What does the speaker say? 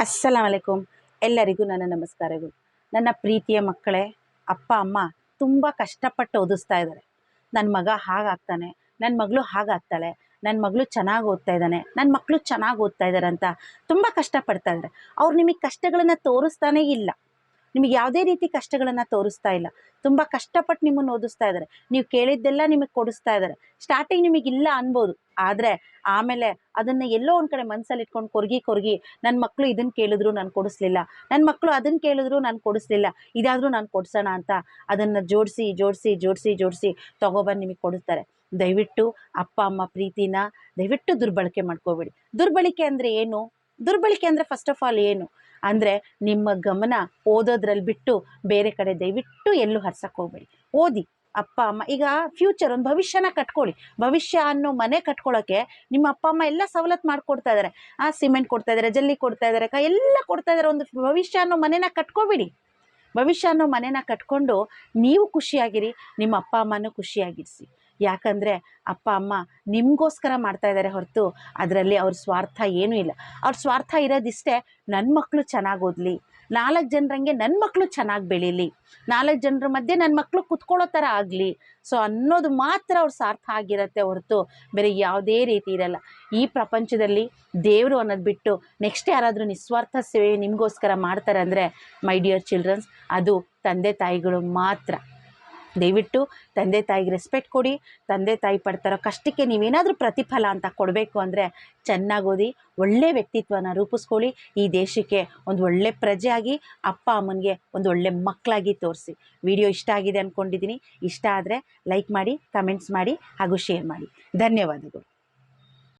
ಅಸ್ಸಲಾಂ ಅಲೈಕುಮ್ ಎಲ್ಲರಿಗೂ ನನ್ನ ನಮಸ್ಕಾರಗಳು. ನನ್ನ ಪ್ರೀತಿಯ ಮಕ್ಕಳೇ, ಅಪ್ಪ, ಅಮ್ಮ ತುಂಬ ಕಷ್ಟಪಟ್ಟು ಓದಿಸ್ತಾ ಇದ್ದಾರೆ. ನನ್ನ ಮಗ ಹಾಗಾಗ್ತಾನೆ ನನ್ನ ಮಗಳು ಹಾಗಾಗ್ತಾಳೆ ನನ್ನ ಮಗಳು ಚೆನ್ನಾಗಿ ಓದ್ತಾ ಇದ್ದಾನೆ ನನ್ನ ಮಕ್ಕಳು ಚೆನ್ನಾಗಿ ಓದ್ತಾ ಇದ್ದಾರೆ ಅಂತ ತುಂಬ ಕಷ್ಟಪಡ್ತಾ ಇದ್ದಾರೆ. ಅವ್ರು ನಿಮಗೆ ಕಷ್ಟಗಳನ್ನು ತೋರಿಸ್ತಾನೇ ಇಲ್ಲ. ನಿಮಗೆ ಯಾವುದೇ ರೀತಿ ಕಷ್ಟಗಳನ್ನು ತೋರಿಸ್ತಾ ಇಲ್ಲ. ತುಂಬ ಕಷ್ಟಪಟ್ಟು ನಿಮ್ಮನ್ನು ಓದಿಸ್ತಾ ಇದ್ದಾರೆ. ನೀವು ಕೇಳಿದ್ದೆಲ್ಲ ನಿಮಗೆ ಕೊಡಿಸ್ತಾ ಇದ್ದಾರೆ. ಸ್ಟಾರ್ಟಿಂಗ್ ನಿಮಗೆ ಇಲ್ಲ ಅನ್ಬೋದು. ಆದರೆ ಆಮೇಲೆ ಅದನ್ನು ಎಲ್ಲೋ ಒಂದು ಕಡೆ ಮನಸ್ಸಲ್ಲಿ ಇಟ್ಕೊಂಡು ಕೊರ್ಗಿ ಕೊರ್ಗಿ ನನ್ನ ಮಕ್ಕಳು ಇದನ್ನು ಕೇಳಿದ್ರು ನಾನು ಕೊಡಿಸ್ಲಿಲ್ಲ. ನನ್ನ ಮಕ್ಕಳು ಅದನ್ನು ಕೇಳಿದ್ರು ನಾನು ಕೊಡಿಸ್ಲಿಲ್ಲ. ಇದಾದರೂ ನಾನು ಕೊಡ್ಸೋಣ ಅಂತ ಅದನ್ನು ಜೋಡಿಸಿ ಜೋಡಿಸಿ ಜೋಡಿಸಿ ಜೋಡಿಸಿ ತೊಗೊಬಂದು ನಿಮಗೆ ಕೊಡಿಸ್ತಾರೆ. ದಯವಿಟ್ಟು ಅಪ್ಪ, ಅಮ್ಮ ಪ್ರೀತಿನ ದಯವಿಟ್ಟು ದುರ್ಬಳಕೆ ಮಾಡ್ಕೋಬೇಡಿ. ದುರ್ಬಳಕೆ ಅಂದರೆ ಏನು? ದುರ್ಬಳಕೆ ಅಂದರೆ ಫಸ್ಟ್ ಆಫ್ ಆಲ್ ಏನು? ಅಂದರೆ ನಿಮ್ಮ ಗಮನ ಓದೋದ್ರಲ್ಲಿ ಬಿಟ್ಟು ಬೇರೆ ಕಡೆ ದಯವಿಟ್ಟು ಎಲ್ಲೂ ಹರ್ಸಕ್ಕೆ ಹೋಗ್ಬೇಡಿ. ಓದಿ, ಅಪ್ಪ, ಅಮ್ಮ, ಈಗ ಫ್ಯೂಚರ್ ಒಂದು ಭವಿಷ್ಯನ ಕಟ್ಕೊಳ್ಳಿ. ಭವಿಷ್ಯ ಅನ್ನೋ ಮನೆ ಕಟ್ಕೊಳ್ಳೋಕ್ಕೆ ನಿಮ್ಮ ಅಪ್ಪ, ಅಮ್ಮ ಎಲ್ಲ ಸವಲತ್ತು ಮಾಡಿಕೊಡ್ತಾ ಇದ್ದಾರೆ ಆ ಸಿಮೆಂಟ್ ಕೊಡ್ತಾ ಇದ್ದಾರೆ ಜಲ್ಲಿ ಕೊಡ್ತಾ ಇದ್ದಾರೆ ಕ, ಎಲ್ಲ ಕೊಡ್ತಾ ಇದ್ದಾರೆ ಒಂದು ಭವಿಷ್ಯ ಅನ್ನೋ ಮನೆನ ಕಟ್ಕೊಬಿಡಿ. ಭವಿಷ್ಯ ಅನ್ನೋ ಮನೆನ ಕಟ್ಕೊಂಡು ನೀವು ಖುಷಿಯಾಗಿರಿ, ನಿಮ್ಮ ಅಪ್ಪ, ಅಮ್ಮನೂ ಖುಷಿಯಾಗಿರಿಸಿ. ಯಾಕಂದರೆ ಅಪ್ಪ, ಅಮ್ಮ ನಿಮಗೋಸ್ಕರ ಮಾಡ್ತಾ ಇದ್ದಾರೆ ಹೊರತು ಅದರಲ್ಲಿ ಅವ್ರ ಸ್ವಾರ್ಥ ಏನೂ ಇಲ್ಲ. ಅವ್ರ ಸ್ವಾರ್ಥ ಇರೋದಿಷ್ಟೇ ನನ್ನ ಮಕ್ಕಳು ಚೆನ್ನಾಗಿ ಓದಲಿ, ನಾಲ್ಕು ಜನರಂಗೆ ನನ್ನ ಮಕ್ಕಳು ಚೆನ್ನಾಗಿ ಬೆಳೀಲಿ, ನಾಲ್ಕು ಜನರ ಮಧ್ಯೆ ನನ್ನ ಮಕ್ಕಳು ಕುತ್ಕೊಳ್ಳೋ ಥರ ಆಗಲಿ. ಸೊ ಅನ್ನೋದು ಮಾತ್ರ ಅವ್ರ ಸಾರ್ಥ ಆಗಿರುತ್ತೆ ಹೊರತು ಬೇರೆ ಯಾವುದೇ ರೀತಿ ಇರಲ್ಲ. ಈ ಪ್ರಪಂಚದಲ್ಲಿ ದೇವರು ಅನ್ನೋದು ಬಿಟ್ಟು ನೆಕ್ಸ್ಟ್ ಯಾರಾದರೂ ನಿಸ್ವಾರ್ಥ ಸೇವೆ ನಿಮಗೋಸ್ಕರ ಮಾಡ್ತಾರೆ ಅಂದರೆ ಮೈ ಡಿಯರ್ ಚಿಲ್ಡ್ರನ್ಸ್ ಅದು ತಂದೆ ತಾಯಿಗಳು ಮಾತ್ರ. ದಯವಿಟ್ಟು ತಂದೆ ತಾಯಿಗೆ ರೆಸ್ಪೆಕ್ಟ್ ಕೊಡಿ. ತಂದೆ ತಾಯಿ ಪಡ್ತಾರೋ ಕಷ್ಟಕ್ಕೆ ನೀವೇನಾದರೂ ಪ್ರತಿಫಲ ಅಂತ ಕೊಡಬೇಕು ಅಂದರೆ ಚೆನ್ನಾಗಿ ಓದಿ, ಒಳ್ಳೆ ವ್ಯಕ್ತಿತ್ವನ ರೂಪಿಸ್ಕೊಳ್ಳಿ. ಈ ದೇಶಕ್ಕೆ ಒಂದು ಒಳ್ಳೆ ಪ್ರಜೆಯಾಗಿ, ಅಪ್ಪ ಅಮ್ಮನಿಗೆ ಒಂದು ಒಳ್ಳೆ ಮಕ್ಕಳಾಗಿ ತೋರಿಸಿ. ವಿಡಿಯೋ ಇಷ್ಟ ಆಗಿದೆ ಅಂದ್ಕೊಂಡಿದ್ದೀನಿ ಇಷ್ಟ ಆದರೆ ಲೈಕ್ ಮಾಡಿ, ಕಮೆಂಟ್ಸ್ ಮಾಡಿ ಹಾಗೂ ಶೇರ್ ಮಾಡಿ. ಧನ್ಯವಾದಗಳು.